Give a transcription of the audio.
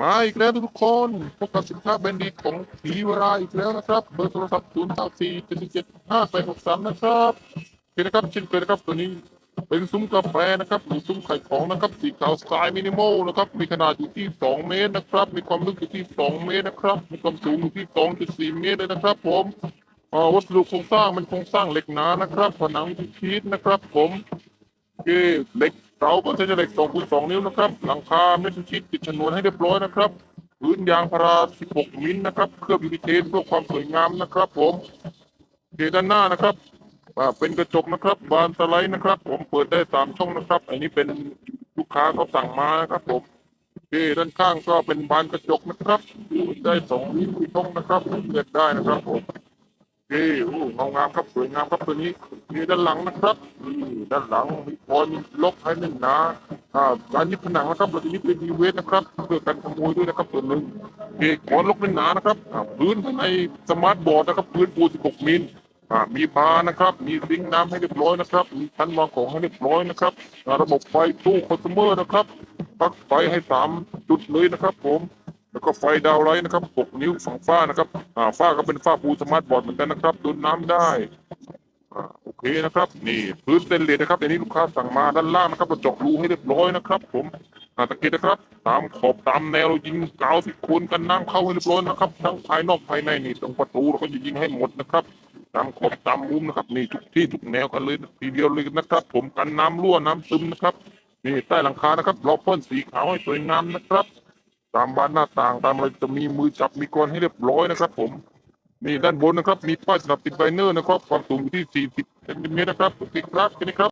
มาอีกแล้วทุกคนพบกับสินค้าแบรนด์ดีของผีวราอีกแล้วนะครับ เบอร์โทรศัพท์ 0 9 4 7 7 5 8 6 3 นะครับโอเคนะครับเช่นเคยนะครับตัวนี้เป็นซุ้มกาแฟนะครับหรือซุ้มไข่ของนะครับ สีขาวสไตล์มินิมอลนะครับ มีขนาดอยู่ที่ 2 เมตรนะครับ มีความลึกอยู่ที่ 2 เมตรนะครับ มีความสูงอยู่ที่ 2.4 เมตรเลยนะครับ ผมวัสดุโครงสร้างเป็นโครงสร้างเหล็กหนานะครับ ผนังที่ชีสนะครับ ผมเคเหล็ก เสาก็ใช้เหล็กสองคูณสองนิ้วนะครับ หลังคาเม็ดชิดติดชนวนให้เรียบร้อยนะครับ พื้นยางพารา 16 มิลนะครับ เคลือบยูนิเทนเพื่อความสวยงามนะครับ ผมโอเคด้านหน้านะครับเป็นกระจกนะครับ บานสไลด์นะครับ ผมเปิดได้สามช่องนะครับ อันนี้เป็นลูกค้าเขาสั่งมานะครับ ผมเคด้านข้างก็เป็นบานกระจกนะครับเปิดได้สองช่องนะครับเปิดได้นะครับ ผมเคโอ้งามครับสวยงามครับตัวนี้ มีด้านหลังนะครับด้านหลังมีพรล็อกให้หนึ่งนะอ่าร้านนี้ผนังนะครับเราจะนี้เป็นดีเวทนะครับเพื่อกันขโมยด้วยนะครับตัวหนึ่งโอเคพรล็อกเป็นหนานะครับอ่าพื้นภายในสมาร์ทบอร์ดนะครับพื้นปู16มิลอ่ามีบาร์นะครับ มีซิงค์น้ำให้เรียบร้อยนะครับมีชั้นวางของให้เรียบร้อยนะครับอ่าระบบไฟตู้คอน sumer นะครับปลั๊กไฟให้สามจุดเลยนะครับผมแล้วก็ไฟดาวไลท์นะครับ6นิ้วฝั่งฝ้านะครับอ่าฝ้าก็เป็นฝ้าปูสมาร์ทบอร์ดเหมือนกันนะครับดูน้ำได้ เคนะครับ นี่พื้นเซนเลสนะครับอันนี้ลูกค้าสั่งมาด้านล่างนะครับเราเจาะรูให้เรียบร้อยนะครับ ผมอาตะเกียบนะครับ ตามขอบตามแนวเรายิงกาวที่คูณกันน้ำเข้าให้เรียบร้อยนะครับทั้งภายนอกภายในนี่ตรงประตูเราก็จะยิงให้หมดนะครับตามขอบตามมุมนะครับ นี่ทุกที่ทุกแนวกันเลยทีเดียวเลยนะครับ ผมกันน้ำรั่วน้ำซึมนะครับนี่ใต้หลังคานะครับเราพ่นสีขาวให้สวยงามนะครับ ตามบานหน้าต่างตามอะไรจะมีมือจับมีกรให้เรียบร้อยนะครับ ผม นี่ด้านบนนะครับ มีป้ายสำหรับติดไบเนอร์นะครับ ความสูงอยู่ที่ 40เซนติเมตรนะครับติดครับแค่นี้ครับ